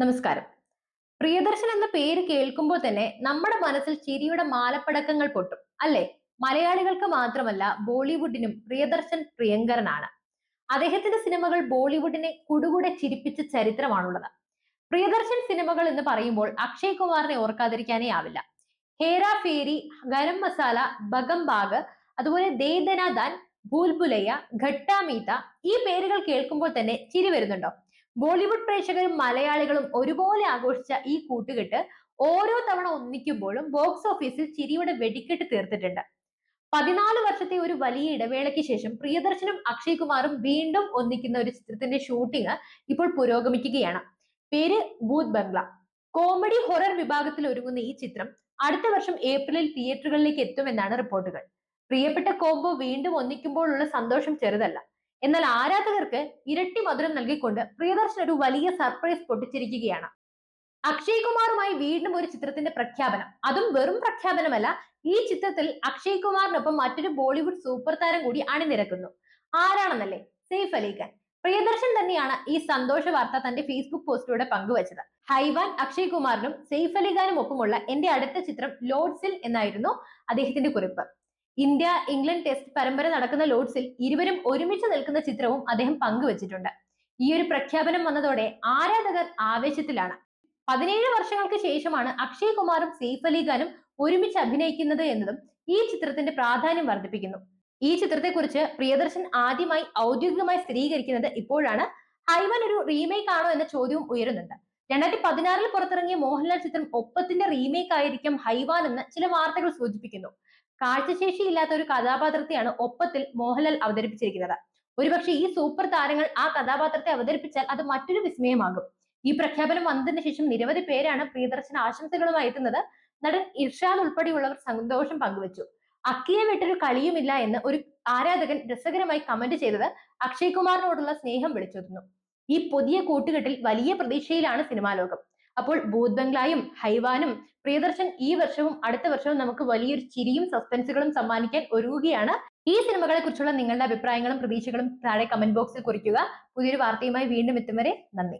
നമസ്കാരം. പ്രിയദർശൻ എന്ന പേര് കേൾക്കുമ്പോൾ തന്നെ നമ്മുടെ മനസ്സിൽ ചിരിയുടെ മാലപ്പടക്കങ്ങൾ പൊട്ടും അല്ലെ? മലയാളികൾക്ക് മാത്രമല്ല ബോളിവുഡിനും പ്രിയദർശൻ പ്രിയങ്കരനാണ്. അദ്ദേഹത്തിന്റെ സിനിമകൾ ബോളിവുഡിനെ കുടുകൂടെ ചിരിപ്പിച്ച ചരിത്രമാണുള്ളത്. പ്രിയദർശൻ സിനിമകൾ എന്ന് പറയുമ്പോൾ അക്ഷയ് കുമാറിനെ ഓർക്കാതിരിക്കാനേ ആവില്ല. ഹേരാ ഫേരി ഗരം മസാല ബഗം ബാഗ് അതുപോലെ ദേദനാദാൻ ഭൂൽബുലയ്യ ഘട്ടാമീത ഈ പേരുകൾ കേൾക്കുമ്പോൾ തന്നെ ചിരി വരുന്നുണ്ടോ? ബോളിവുഡ് പ്രേക്ഷകരും മലയാളികളും ഒരുപോലെ ആഘോഷിച്ച ഈ കൂട്ടുകെട്ട് ഓരോ തവണ ഒന്നിക്കുമ്പോഴും ബോക്സ് ഓഫീസിൽ ചിരിയുടെ വെടിക്കെട്ട് തീർത്തിട്ടുണ്ട്. പതിനാല് വർഷത്തെ ഒരു വലിയ ഇടവേളയ്ക്ക് ശേഷം പ്രിയദർശനും അക്ഷയ് കുമാറും വീണ്ടും ഒന്നിക്കുന്ന ഒരു ചിത്രത്തിന്റെ ഷൂട്ടിംഗ് ഇപ്പോൾ പുരോഗമിക്കുകയാണ്. പേര് ഭൂത് ബംഗ്ല. കോമഡി ഹൊറർ വിഭാഗത്തിൽ ഒരുങ്ങുന്ന ഈ ചിത്രം അടുത്ത വർഷം ഏപ്രിലിൽ തിയേറ്ററുകളിലേക്ക് എത്തുമെന്നാണ് റിപ്പോർട്ടുകൾ. പ്രിയപ്പെട്ട കോംബോ വീണ്ടും ഒന്നിക്കുമ്പോഴുള്ള സന്തോഷം ചെറുതല്ല. എന്നാൽ ആരാധകർക്ക് ഇരട്ടി മധുരം നൽകിക്കൊണ്ട് പ്രിയദർശൻ ഒരു വലിയ സർപ്രൈസ് പൊട്ടിച്ചിരിക്കുകയാണ്. അക്ഷയ് കുമാറുമായി വീണ്ടും ഒരു ചിത്രത്തിന്റെ പ്രഖ്യാപനം. അതും വെറും പ്രഖ്യാപനമല്ല ഈ ചിത്രത്തിൽ അക്ഷയ് കുമാറിനൊപ്പം മറ്റൊരു ബോളിവുഡ് സൂപ്പർ താരം കൂടി അണിനിരക്കുന്നു. ആരാണെന്നല്ലേ? സെയ്ഫ് അലി ഖാൻ. പ്രിയദർശൻ തന്നെയാണ് ഈ സന്തോഷ വാർത്ത തന്റെ ഫേസ്ബുക്ക് പോസ്റ്റിലൂടെ പങ്കുവച്ചത്. ഹൈവാൻ അക്ഷയ് കുമാറിനും സെയ്ഫ് അലി ഖാനും ഒപ്പമുള്ള എന്റെ അടുത്ത ചിത്രം ലോഡ്സിൽ എന്നായിരുന്നു അദ്ദേഹത്തിന്റെ കുറിപ്പ്. ഇന്ത്യ ഇംഗ്ലണ്ട് ടെസ്റ്റ് പരമ്പര നടക്കുന്ന ലോഡ്സിൽ ഇരുവരും ഒരുമിച്ച് നിൽക്കുന്ന ചിത്രവും അദ്ദേഹം പങ്കുവച്ചിട്ടുണ്ട്. ഈ ഒരു പ്രഖ്യാപനം വന്നതോടെ ആരാധകർ ആവേശത്തിലാണ്. പതിനേഴ് വർഷങ്ങൾക്ക് ശേഷമാണ് അക്ഷയ് കുമാറും സെയ്ഫ് അലി ഖാനും ഒരുമിച്ച് അഭിനയിക്കുന്നത് എന്നതും ഈ ചിത്രത്തിന്റെ പ്രാധാന്യം വർദ്ധിപ്പിക്കുന്നു. ഈ ചിത്രത്തെക്കുറിച്ച് പ്രിയദർശൻ ആദ്യമായി ഔദ്യോഗികമായി സ്ഥിരീകരിക്കുന്നത് ഇപ്പോഴാണ്. ഹൈവൻ ഒരു റീമേക്ക് ആണോ എന്ന ചോദ്യവും ഉയരുന്നുണ്ട്. രണ്ടായിരത്തി പതിനാറിൽ പുറത്തിറങ്ങിയ മോഹൻലാൽ ചിത്രം ഒപ്പത്തിന്റെ റീമേക്ക് ആയിരിക്കും ഹൈവാൻ എന്ന് ചില വാർത്തകൾ സൂചിപ്പിക്കുന്നു. കാഴ്ചശേഷിയില്ലാത്ത ഒരു കഥാപാത്രത്തെയാണ് ഒപ്പത്തിൽ മോഹൻലാൽ അവതരിപ്പിച്ചിരിക്കുന്നത്. ഒരുപക്ഷെ ഈ സൂപ്പർ താരങ്ങൾ ആ കഥാപാത്രത്തെ അവതരിപ്പിച്ചാൽ അത് മറ്റൊരു വിസ്മയമാകും. ഈ പ്രഖ്യാപനം വന്നതിന് ശേഷം നിരവധി പേരാണ് പ്രിയദർശന ആശംസകളുമായി എത്തുന്നത്. നടൻ ഇർഷാദ് ഉൾപ്പെടെയുള്ളവർ സന്തോഷം പങ്കുവച്ചു. അക്കിയെ വിട്ടൊരു കളിയുമില്ല എന്ന് ഒരു ആരാധകൻ രസകരമായി കമന്റ് ചെയ്തത് അക്ഷയ് കുമാറിനോടുള്ള സ്നേഹം വിളിച്ചോതുന്നു. ഈ പുതിയ കൂട്ടുകെട്ടിൽ വലിയ പ്രതീക്ഷയിലാണ് സിനിമാ ലോകം. അപ്പോൾ ഭൂത് ബംഗ്ലായും ഹൈവാനും പ്രിയദർശൻ ഈ വർഷവും അടുത്ത വർഷവും നമുക്ക് വലിയൊരു ചിരിയും സസ്പെൻസുകളും സമ്മാനിക്കാൻ ഒരുങ്ങുകയാണ്. ഈ സിനിമകളെ കുറിച്ചുള്ള നിങ്ങളുടെ അഭിപ്രായങ്ങളും പ്രതീക്ഷകളും താഴെ കമന്റ് ബോക്സിൽ കുറിക്കുക. പുതിയൊരു വാർത്തയുമായി വീണ്ടും എത്തും വരെ നന്ദി.